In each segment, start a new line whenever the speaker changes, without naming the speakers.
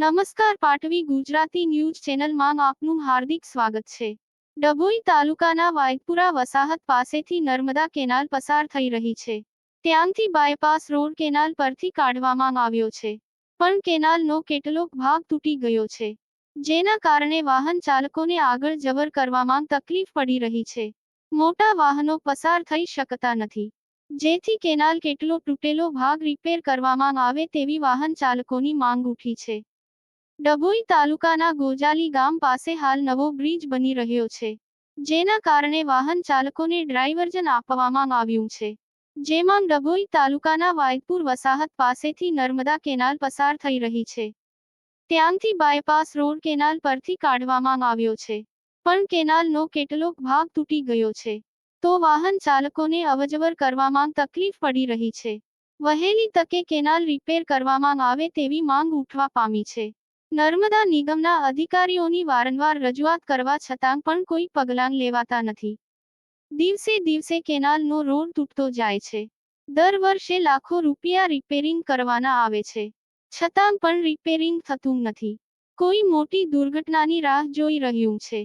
નમસ્કાર પાટવી ગુજરાતી ન્યૂઝ ચેનલમાં આપનું હાર્દિક સ્વાગત છે. ડભોઈ તાલુકાના વાયદપુરા વસાહત પાસેથી નર્મદા કેનાલ પસાર થઈ રહી છે. ત્યાંથી બાયપાસ રોડ કેનાલ પરથી કાઢવામાં આવ્યો છે. પણ કેનાલનો કેટલોક ભાગ તૂટી ગયો છે. જેના કારણે વાહન ચાલકોને આગળ જવર કરવામાં તકલીફ પડી રહી છે. મોટા વાહનો પસાર થઈ શકતા નથી. જેથી કેનાલ કેટલો તૂટેલો ભાગ રિપેર કરવામાં આવે તેવી વાહન ચાલકોની માંગ ઉઠી છે. ડભોઈ તાલુકાના ગોજાલી ગામ પાસે હાલ નવો બ્રિજ બની રહ્યો છે, જેના કારણે વાહન ચાલકોને ડ્રાઈવર્જન આપવામાં આવ્યું છે. જેમાં ડભોઈ તાલુકાના વાયદપુર વસાહત પાસેથી નર્મદા કેનાલ પસાર થઈ રહી છે. ત્યાંથી બાયપાસ રોડ કેનાલ પરથી કાઢવામાં આવ્યો છે, પણ કેનાલનો કેટલોક ભાગ તૂટી ગયો છે, તો વાહન ચાલકોને અવજવર કરવામાં તકલીફ પડી રહી છે. વહેલી તકે કેનાલ રિપેર કરવામાં આવે તેવી માંગ ઉઠવા પામી છે. નર્મદા નિગમના અધિકારીઓની વારંવાર રજૂઆત કરવા છતાં પણ કોઈ પગલાં લેવાતા નથી. દિવસે દિવસે કેનાલનો રોડ તૂટતો જાય છે. દર વર્ષે લાખો રૂપિયા રિપેરિંગ કરવાના આવે છે. છતાં પણ રિપેરિંગ થતું નથી. કોઈ મોટી દુર્ઘટનાની રાહ જોઈ રહ્યું છે.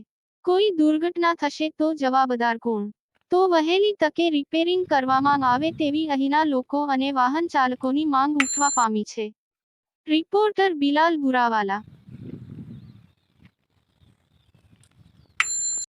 કોઈ દુર્ઘટના થશે તો જવાબદાર કોણ? તો વહેલી તકે રિપેરિંગ કરવામાં આવે તેવી અહીંના લોકો અને વાહન ચાલકોની માંગ ઉઠવા પામી છે. રિપોર્ટર બિલાલ બુરાવાલા